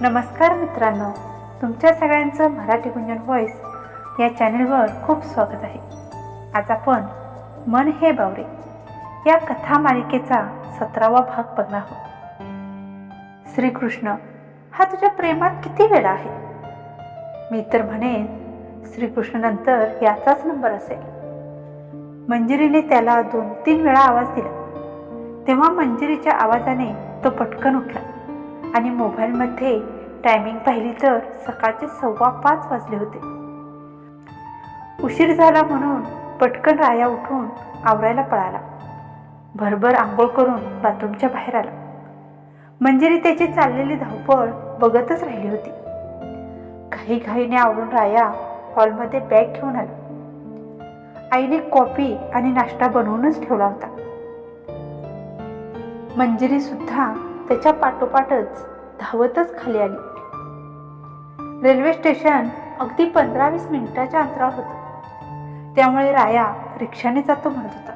नमस्कार मित्रांनो तुमच्या सगळ्यांचं मराठी गुंजन व्हॉइस या चॅनेलवर खूप स्वागत आहे. आज आपण मन हे बावरे या कथा मालिकेचा सतरावा भाग बघणार आहोत. श्रीकृष्ण हा तुझ्या प्रेमात किती वेळा आहे? मी तर म्हणेन श्रीकृष्णानंतर याचाच नंबर असेल. मंजिरीने त्याला दोन तीन वेळा आवाज दिला. तेव्हा मंजिरीच्या आवाजाने तो पटकन उठला. आणि मोबाईलमध्ये टायमिंग पाहिली तर सकाळचे सव्वा पाच वाजले होते. उशीर झाला म्हणून पटकन राया उठून आवरायला पळाला. भरभर आंघोळ करून बाथरूमच्या बाहेर आला. मंजिरी त्याची चाललेली धावपळ बघतच राहिली होती. काही घाईने आवरून राया हॉलमध्ये बॅग घेऊन आला. आईने कॉफी आणि नाश्ता बनवूनच ठेवला होता. मंजिरी सुद्धा त्याच्या पाठोपाठच धावतच खाली आली. रेल्वे स्टेशन अगदी पंधरा वीस मिनिटाच्या अंतरावर होतं. त्यामुळे राया रिक्षाने जातो म्हणत होता.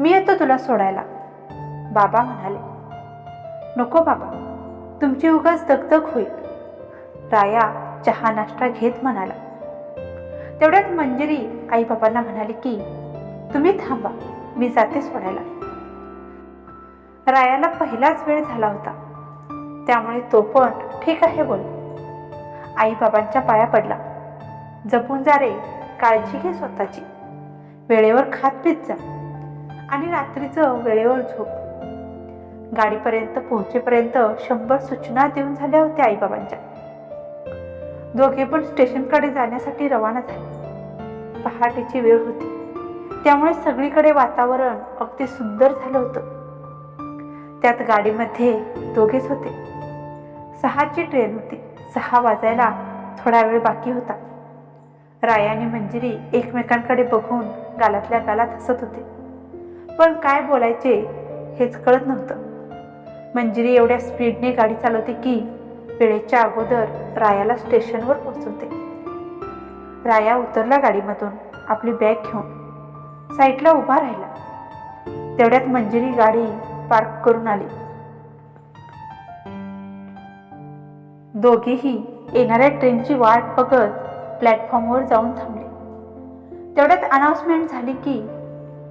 मी येतो तुला सोडायला बाबा म्हणाले. नको बाबा तुमची उगाच दगदग होईल राया चहा नाश्ता घेत म्हणाला. तेवढ्यात मंजिरी आई बाबांना म्हणाली की तुम्ही थांबा मी जाते सोडायला. रायाला पहिलाच वेळ झाला होता. त्यामुळे तो पण ठीक आहे बोल. आई बाबांच्या पाया पडला. जपून जा रे काळजी घे स्वतःची. वेळेवर खात पीत जा. आणि रात्रीचं वेळेवर झोप. गाडीपर्यंत पोहोचेपर्यंत शंभर सूचना देऊन झाल्या होत्या आईबाबांच्या दोघे पण स्टेशनकडे जाण्यासाठी रवाना झाले. पहाटेची वेळ होती. त्यामुळे सगळीकडे वातावरण अगदी सुंदर झालं होतं. त्यात गाडीमध्ये दोघेच होते. सहाची ट्रेन होती. सहा वाजायला थोडा वेळ बाकी होता. राय आणि मंजिरी एकमेकांकडे बघून गालातल्या गालात हसत होते. पण काय बोलायचे हेच कळत नव्हतं. मंजिरी एवढ्या स्पीडने गाडी चालवते की वेळेच्या अगोदर रायाला स्टेशनवर पोहोचवते. राया उतरला गाडीमधून आपली बॅग घेऊन. साईडला उभा राहिला. तेवढ्यात मंजिरी गाडी पार्क करून आले. दोघेही येणाऱ्या ट्रेनची वाट बघत प्लॅटफॉर्मवर जाऊन थांबले. तेवढ्यात अनाउन्समेंट झाली की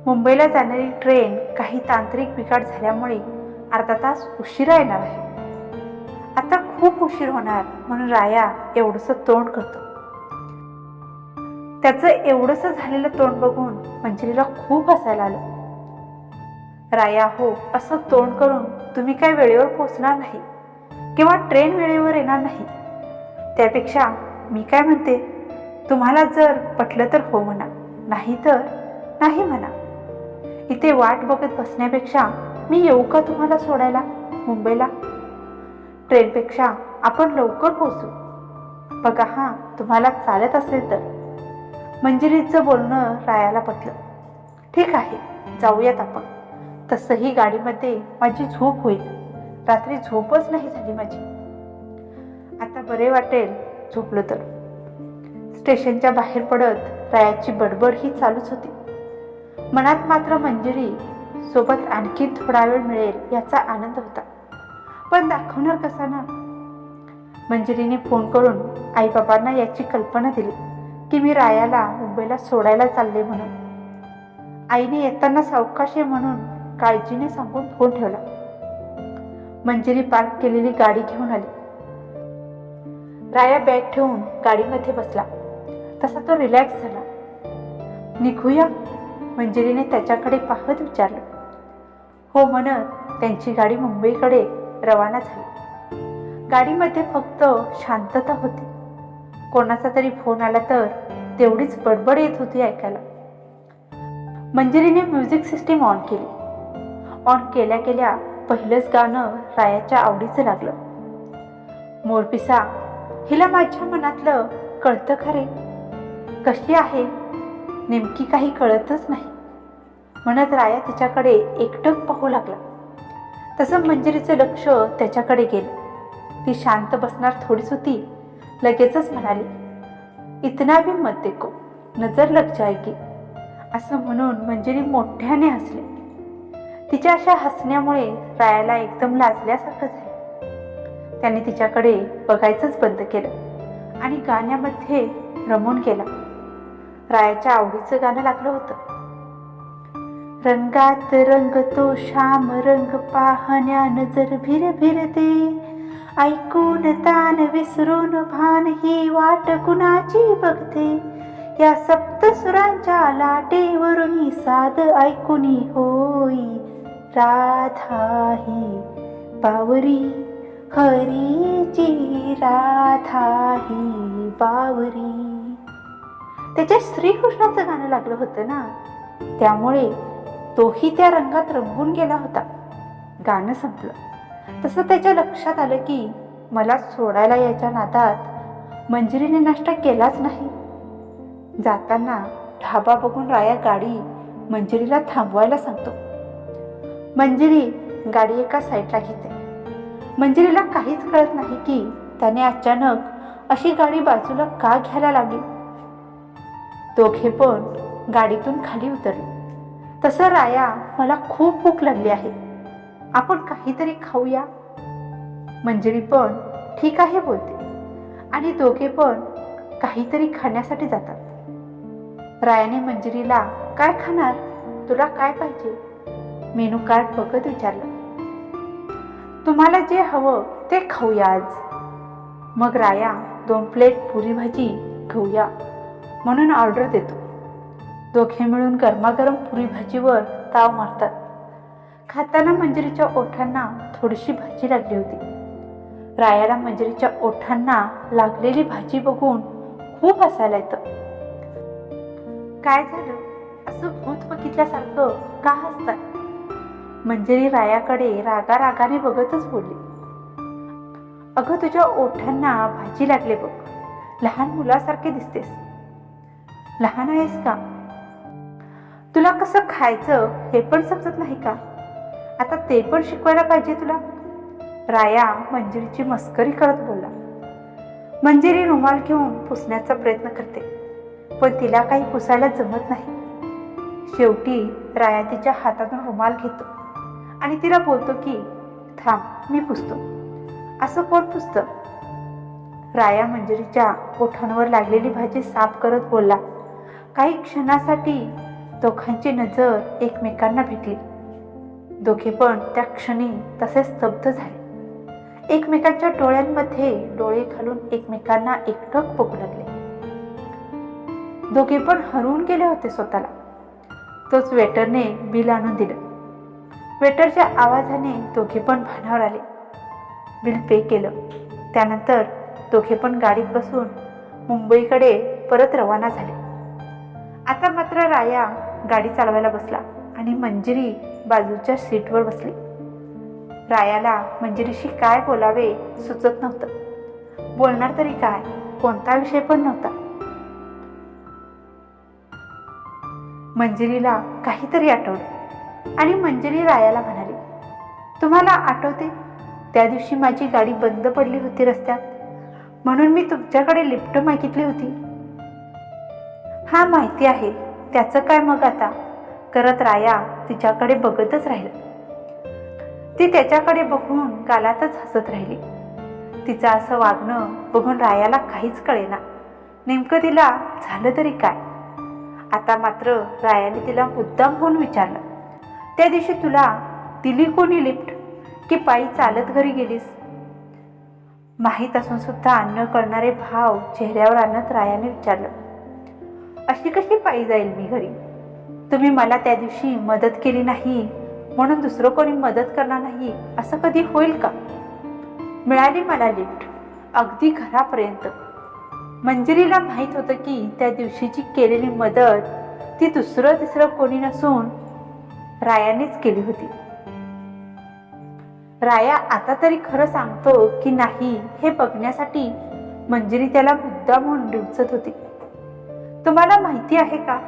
मुंबईला जाणारी ट्रेन काही तांत्रिक बिघाड झाल्यामुळे अर्धा तास उशिरा येणार आहे. आता खूप उशीर होणार म्हणून राया एवढंसं तोंड करतो. त्याचं एवढंसं झालेलं तोंड बघून मंजिरीला खूप हसायला आलं. राया हो असं तोंड करून तुम्ही काय वेळेवर पोचणार नाही किंवा ट्रेन वेळेवर येणार नाही. त्यापेक्षा मी काय म्हणते तुम्हाला जर पटलं तर हो म्हणा नाही तर नाही म्हणा. इथे वाट बघत बसण्यापेक्षा मी येऊ का तुम्हाला सोडायला मुंबईला? ट्रेनपेक्षा आपण लवकर पोहोचू. बघा हां तुम्हाला चालत असेल तर. मंजिरीचं बोलणं रायाला पटलं. ठीक आहे जाऊयात आपण. तसंही गाडीमध्ये माझी झोप होईल. रात्री झोपच नाही झाली माझी. आता बरे वाटेल झोपलो तर. स्टेशनच्या बाहेर पडत रायाची बडबड ही चालूच होती. मनात मात्र मंजिरी सोबत आणखी थोडा वेळ मिळेल याचा आनंद होता. पण दाखवणार कसा ना? मंजिरीने फोन करून आईबाबांना याची कल्पना दिली की मी रायाला मुंबईला सोडायला चालले म्हणून. आईने येताना सावकाश आहे म्हणून काळजीने सांगून फोन ठेवला. मंजिरी पार्क केलेली गाडी घेऊन आली. राया बॅग ठेवून गाडीमध्ये बसला. तसा तो रिलॅक्स झाला. निघूया? मंजिरीने त्याच्याकडे पाहत विचारलं. हो म्हणत त्यांची गाडी मुंबईकडे रवाना झाली. गाडीमध्ये फक्त शांतता होती. कोणाचा तरी फोन आला तर तेवढीच बडबड येत होती ऐकायला. मंजिरीने म्युझिक सिस्टीम ऑन केली. ऑन केल्या केल्या पहिलंच गाणं रायाच्या आवडीचं लागलं. मोरपिसा हिला माझ्या मनातलं कळतं खरे कशी आहे? नेमकी काही कळतच नाही. म्हणत राया तिच्याकडे एकटक पाहू लागला. तसं मंजिरीचं लक्ष त्याच्याकडे गेलं. ती शांत बसणार थोडीच होती लगेचच म्हणाली इतना भी मत देखो नजर लग जाएगी. असं म्हणून मंजिरी मोठ्याने हसले. तिच्या अशा हसण्यामुळे रायाला एकदम लाजल्यासारखं झालं. त्याने तिच्याकडे बघायचंच बंद केलं आणि गाण्यामध्ये रमून गेला. रायाच्या आवडीचं गाणं लागलं होतं. रंगात रंग तो श्याम रंग पाहण्या नजर भिर भिरते ऐकून तान विसरून भान ही वाट कुणाची बघते? या सप्तसुरांच्या लाटेवरून साध ऐकुनी होई. राधा ही बावरी हरीची राधा ही बावरी. त्याच्या श्रीकृष्णाचं गाणं लागलं होतं ना त्यामुळे तोही त्या रंगात रंगून गेला होता. गाणं संपलं. तसं त्याच्या लक्षात आलं की मला सोडायला याच्या नादात मंजिरीने नाश्ता केलाच नाही. जाताना ढाबा बघून राया गाडी मंजिरीला थांबवायला सांगतो. मंजिरी गाडी एका साईडला घेते. मंजिरीला काहीच कळत नाही की त्याने अचानक अशी गाडी बाजूला का घ्यायला लागली. दोघे पण गाडीतून खाली उतरले. तसं राया मला खूप भूक लागली आहे. आपण काहीतरी खाऊया. मंजिरी पण ठीक आहे बोलते. आणि दोघे पण काहीतरी खाण्यासाठी जातात. रायाने मंजिरीला काय खाणार? तुला काय पाहिजे? मेनू कार्ड बघत विचारलं. तुम्हाला जे हवं ते खाऊया आज. मग राया दोन प्लेट पुरी भाजी घेऊया म्हणून ऑर्डर देतो. दोघे मिळून गरमागरम पुरी भाजीवर ताव मारतात. खाताना मंजिरीच्या ओठांना थोडीशी भाजी लागली होती. रायाला मंजिरीच्या ओठांना लागलेली भाजी बघून खूप हसायला येतं. काय झालं? असं भूत बघितल्यासारखं का हसतात मंजिरी रायाकडे रागा रागाने बघतच बोलली. अगं तुझ्या ओठांना भाजी लागले बघ. लहान मुलासारखे दिसतेस. लहान आहेस का? तुला कसं खायचं हे पण समजत नाही का? आता ते पण शिकवायला पाहिजे तुला? राया मंजिरीची मस्करी करत बोलला. मंजिरी रुमाल घेऊन पुसण्याचा प्रयत्न करते पण तिला काही पुसायला जमत नाही. शेवटी राया तिच्या हातातून रुमाल घेतो. आणि तिला बोलतो की थांब मी पुसतो. असं कोण पुसतं? राया मंजिरीच्या ओठांवर लागलेली भाजी साफ करत बोलला काही क्षणासाठी दोघांची नजर एकमेकांना भेटली. दोघे पण त्या क्षणी तसे स्तब्ध झाले. एकमेकांच्या डोळ्यांमध्ये डोळे घालून एकमेकांना एकटक बघू लागले. दोघे पण हरवून गेले होते स्वतःला. तोच वेटरने बिल आणून दिलं. वेटरच्या आवाजाने दोघे पण भानावर आले. बिल पे केलं. त्यानंतर दोघे पण गाडीत बसून मुंबईकडे परत रवाना झाले. आता मात्र राया गाडी चालवायला बसला आणि मंजिरी बाजूच्या सीटवर बसली. रायाला मंजिरीशी काय बोलावे सुचत नव्हतं. बोलणार तरी काय? कोणता विषय पण नव्हता. मंजिरीला काहीतरी आठवलं. आणि मंजरी रायाला म्हणाली तुम्हाला आठवते त्या दिवशी माझी गाडी बंद पडली होती रस्त्यात. म्हणून मी तुमच्याकडे लिफ्ट मागितली होती. हा माहिती आहे. त्याचं काय मग आता? करत राया तिच्याकडे बघतच राहिलं. ती त्याच्याकडे बघून गालातच हसत राहिली. तिचं असं वागणं बघून रायाला काहीच कळेना. नेमकं तिला झालं तरी काय? आता मात्र रायाने तिला मुद्दाम होऊन विचारलं. त्या दिवशी तुला दिली कोणी लिफ्ट की पायी चालत घरी गेलीस? माहीत असून सुद्धा अन्न करणारे भाव चेहऱ्यावर आणत रायाने विचारलं अशी कशी पायी जाईल मी घरी? तुम्ही मला त्या दिवशी मदत केली नाही म्हणून दुसरं कोणी मदत करणार नाही असं कधी होईल का? मिळाली मला लिफ्ट अगदी घरापर्यंत. मंजिरीला माहीत होतं की त्या दिवशीची केलेली मदत ती दुसरं तिसरं कोणी नसून रायानेच केली होती. राया आता तरी खरं सांगतो की नाही हे बघण्यासाठी मंजिरी त्याला मुद्दा म्हणून डिवचत होती. तुम्हाला माहिती आहे का?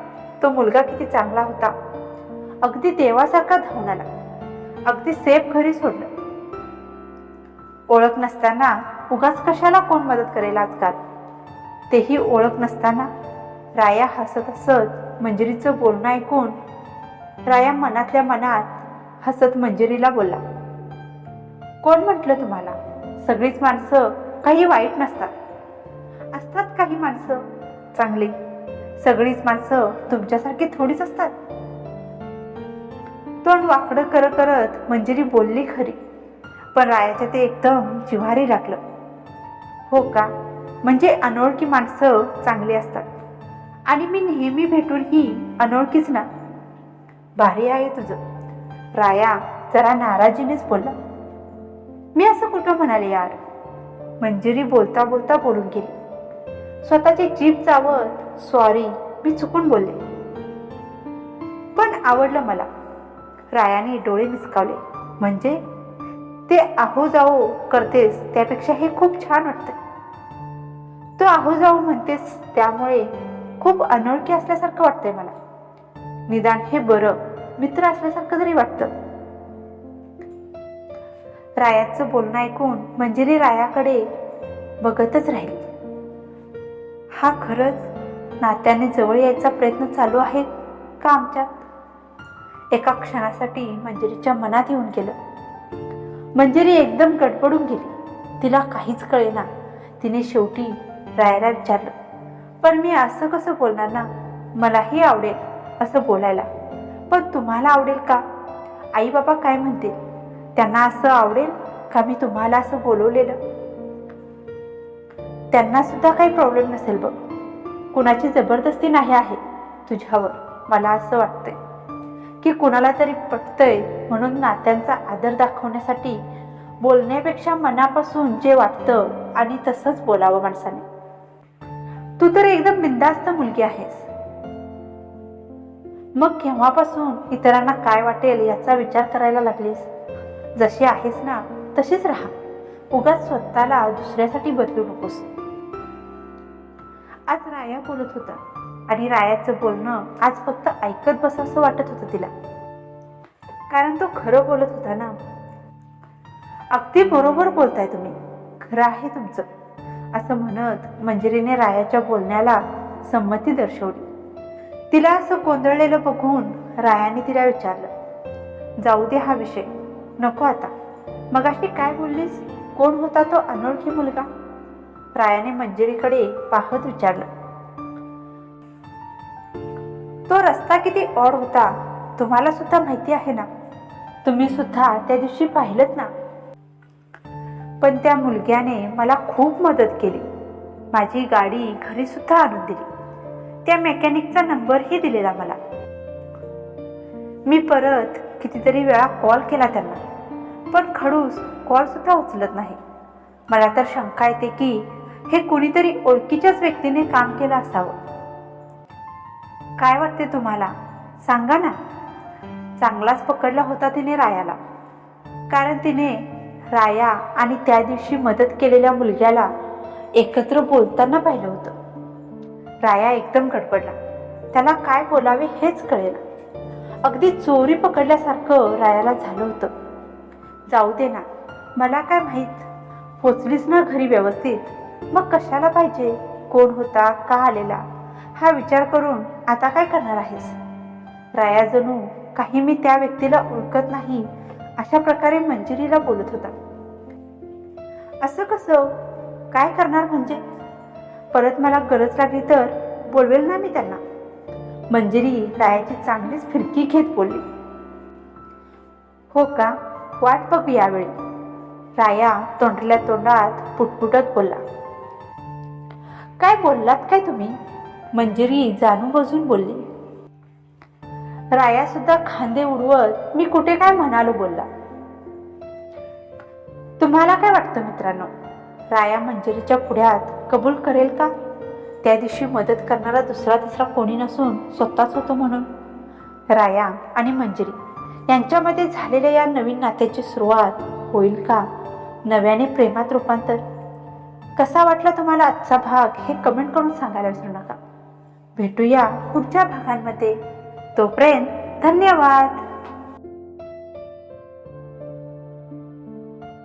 तो मुलगा किती चांगला होता. अगदी देवासारखा धावून आला. अगदी सेफ घरी सोडलं. ओळख नसताना उगाच कशाला कोण मदत करेल आजकाल? तेही ओळख नसताना राया हसत हसत मंजिरीचं बोलणं ऐकून राया मनातल्या मनात हसत मंजिरीला बोलला कोण म्हटलं तुम्हाला? सगळीच माणसं काही वाईट नसतात. असतात काही माणसं. चांगली. सगळीच माणसं तुमच्यासारखी थोडीच असतात. तोंड वाकडं करत करत मंजिरी बोलली खरी. पण रायाच्या ते एकदम जिव्हारी लागलं. हो का? म्हणजे अनोळखी माणसं चांगली असतात. आणि मी नेहमी भेटूनही अनोळखीच ना. भारी आहे तुझं. राया जरा नाराजीनेच बोलला. मी असं कुठं म्हणाले यार? मंजिरी बोलता बोलता बोलून गेली. स्वतःची जीप चावत सॉरी मी चुकून बोलले. पण आवडलं मला. रायाने डोळे मिसकावले म्हणजे? ते आहो जाओ करतेस त्यापेक्षा हे खूप छान वाटतं तू आहो जाओ म्हणतेस त्यामुळे खूप अनोळखी असल्यासारखं वाटतंय मला. निदान हे बरं. मित्र असल्यासारखं तरी वाटतं. रायाचं बोलणं ऐकून मंजिरी रायाकडे बघतच राहिली. हा खरंच नात्याने जवळ यायचा प्रयत्न चालू आहे का आमच्यात? एका क्षणासाठी मंजिरीच्या मनात येऊन गेलं. मंजिरी एकदम गडबडून गेली. तिला काहीच कळेना. तिने शेवटी रायाला विचारलं पण मी असं कसं बोलणार ना? मलाही आवडेल असं बोलायला. पण तुम्हाला आवडेल का? आई बाबा काय म्हणतील? त्यांना असं आवडेल का मी तुम्हाला असं बोलवलेलं? त्यांना सुद्धा काही प्रॉब्लेम नसेल बघ. कुणाची जबरदस्ती नाही आहे तुझ्यावर मला असं वाटतंय. की कुणाला तरी पटतंय म्हणून नात्यांचा आदर दाखवण्यासाठी बोलण्यापेक्षा मनापासून जे वाटतं आणि तसंच बोलावं माणसाने. तू तर एकदम बिंदास्त मुलगी आहेस. मग केव्हापासून इतरांना काय वाटेल याचा विचार करायला लागलीस? जशी आहेस ना तशीच राहा. उगाच स्वतःला दुसऱ्यासाठी बदलू नकोस. आज राया बोलत होता. आणि रायाचं बोलणं आज फक्त ऐकत बसावंसं वाटत होतं तिला. कारण तो खरं बोलत होता ना. अगदी बरोबर बोलताय तुम्ही. खरं आहे तुमचं. असं म्हणत मंजिरीने रायाच्या बोलण्याला संमती दर्शवली. तिला असं गोंधळलेलं बघून रायाने तिला विचारलं जाऊ दे हा विषय नको आता. मगाशी काय बोललीस? कोण होता तो अनोळखी मुलगा? रायाने मंजिरीकडे पाहत विचारलं तो रस्ता किती ऑड होता तुम्हाला सुद्धा माहिती आहे ना? तुम्ही सुद्धा त्या दिवशी पाहिलं ना? पण त्या मुलग्याने मला खूप मदत केली. माझी गाडी घरी सुद्धा आणून दिली. त्या मेकॅनिकचा नंबरही दिलेला मला. मी परत कितीतरी वेळा कॉल केला त्यांना पण खडूस कॉलसुद्धा उचलत नाही. मला तर शंका येते की हे कुणीतरी ओळखीच्याच व्यक्तीने काम केलं असावं. काय वाटते तुम्हाला? सांगा ना. चांगलाच पकडला होता तिने रायाला. कारण तिने राया आणि त्या दिवशी मदत केलेल्या मुलग्याला एकत्र बोलताना पाहिलं होतं. राया एकदम गडबडला. त्याला काय बोलावे हेच कळेल. अगदी चोरी पकडल्यासारखं रायाला झालं होतं. जाऊ दे ना मला काय माहीत? पोचलीस ना घरी व्यवस्थित? मग कशाला पाहिजे? कोण होता? का आलेला? हा विचार करून आता काय करणार आहेस? राया जणू काही मी त्या व्यक्तीला ओळखत नाही अशा प्रकारे मंजिरीला बोलत होता. असं कसं? काय करणार म्हणजे? परत मला गरज लागली तर बोलवेल ना मी त्यांना. मंजिरी रायाची चांगलीच फिरकी घेत बोलली. हो का? वाट बघू यावेळी. राया तोंडल्या तोंडात पुटपुटत बोलला. काय बोललात काय तुम्ही? मंजिरी जाणून बजून बोलली. राया सुद्धा खांदे उडवत मी कुठे काय म्हणालो बोलला. तुम्हाला काय वाटतं मित्रांनो? राया मंजिरीच्या पुढ्यात कबूल करेल का? त्या दिवशी मदत करणारा दुसरा तिसरा कोणी नसून स्वतःच होतो म्हणून. राया आणि मंजिरी यांच्यामध्ये झालेल्या या नवीन नात्याची सुरुवात होईल का? नव्याने प्रेमात रूपांतर. कसा वाटला तुम्हाला आजचा भाग हे कमेंट करून सांगायला विसरू नका. भेटूया पुढच्या भागांमध्ये. तोपर्यंत धन्यवाद.